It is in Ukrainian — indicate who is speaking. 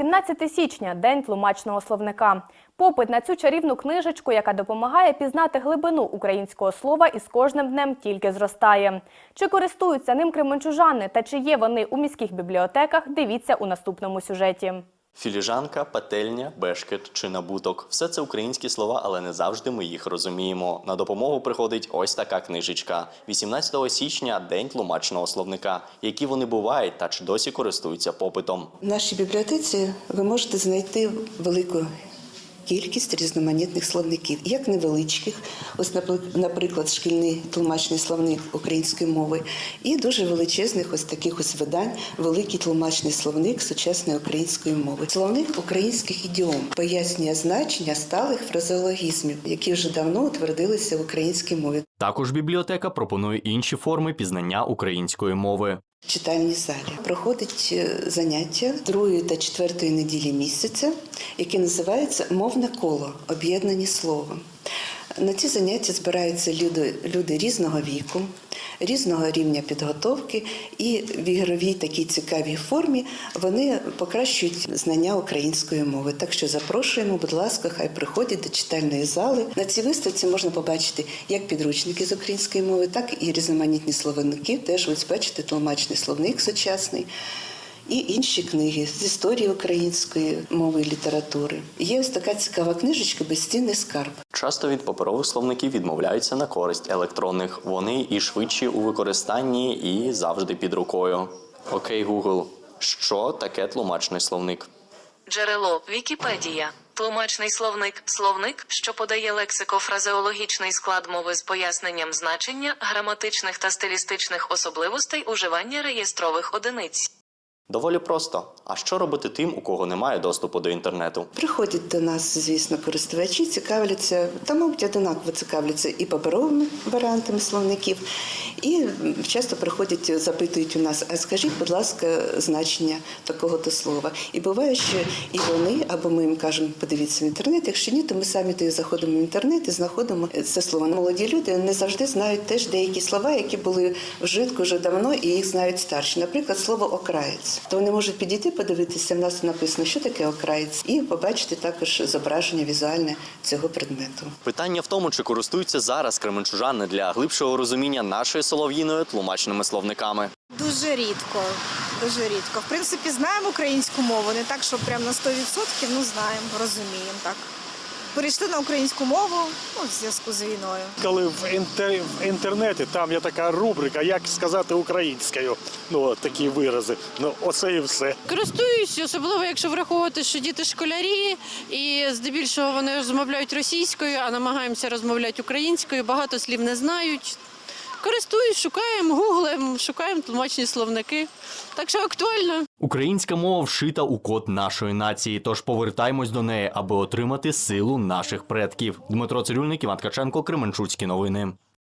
Speaker 1: 18 січня день тлумачного словника. Попит на цю чарівну книжечку, яка допомагає пізнати глибину українського слова, із кожним днем тільки зростає. Чи користуються ним кременчужани та чи є вони у міських бібліотеках? Дивіться у наступному сюжеті.
Speaker 2: Філіжанка, пательня, бешкет чи набуток все це українські слова, але не завжди ми їх розуміємо. На допомогу приходить ось така книжечка. 18 січня день тлумачного словника. Які вони бувають та чи досі користуються попитом.
Speaker 3: В нашій бібліотеці ви можете знайти велику кількість різноманітних словників, як невеличких, ось наприклад, шкільний тлумачний словник української мови, і дуже величезних ось таких ось видань, великий тлумачний словник сучасної української мови. Словник українських ідіом пояснює значення сталих фразеологізмів, які вже давно утвердилися в українській мові.
Speaker 2: Також бібліотека пропонує інші форми пізнання української мови.
Speaker 3: Читальній залі проходить е, заняття другої та четвертої неділі місяця, яке називається Мовне коло об'єднані словом. На ці заняття збираються люди, люди різного віку, різного рівня підготовки, і в ігровій такій цікавій формі вони покращують знання української мови. Так що запрошуємо, будь ласка, хай приходять до читальної зали. На цій виставці можна побачити як підручники з української мови, так і різноманітні словники. Теж ось бачите, тлумачний словник сучасний. І інші книги з історії української мови і літератури. Є ось така цікава книжечка Безцінний скарб.
Speaker 2: Часто від паперових словників відмовляються на користь електронних. Вони і швидші у використанні, і завжди під рукою. Окей, Google, що таке тлумачний словник?
Speaker 4: Джерело Вікіпедія. Тлумачний словник словник, що подає лексико-фразеологічний склад мови з поясненням значення, граматичних та стилістичних особливостей уживання реєстрових одиниць.
Speaker 2: Доволі просто. А що робити тим, у кого немає доступу до інтернету?
Speaker 3: Приходять до нас, звісно, користувачі, цікавляться, та, мабуть, одинаково цікавляться і паперовими варіантами словників, і часто приходять, запитують у нас, а скажіть, будь ласка, значення такого-то слова. І буває, що і вони, або ми їм кажемо, подивіться в інтернет, якщо ні, то ми самі тоді заходимо в інтернет і знаходимо це слово. Молоді люди не завжди знають теж деякі слова, які були вжитку вже давно, і їх знають старші. Наприклад, слово окраєць. То вони можуть підійти, подивитися, в нас написано, що таке окраєць, і побачити також зображення візуальне цього предмету.
Speaker 2: Питання в тому, чи користуються зараз кременчужани для глибшого розуміння нашої солов'їної тлумачними словниками.
Speaker 5: Дуже рідко. Дуже рідко. В принципі, знаємо українську мову, не так, що прям на 100%, ну знаємо, розуміємо так. Перейшли на українську мову ну, в зв'язку з війною.
Speaker 6: Коли в, інтер... в інтернеті там є така рубрика, як сказати українською. Ну, от такі вирази. Ну, оце і все.
Speaker 7: Користуюсь, особливо якщо враховувати, що діти школярі, і здебільшого вони розмовляють російською, а намагаємося розмовляти українською. Багато слів не знають. Користуюсь, шукаємо, гуглем, шукаємо тлумачні словники. Так що актуально.
Speaker 2: Українська мова вшита у код нашої нації, тож повертаємось до неї, аби отримати силу наших предків. Дмитро Цирюльник, Іван Ткаченко, Кременчуцькі новини.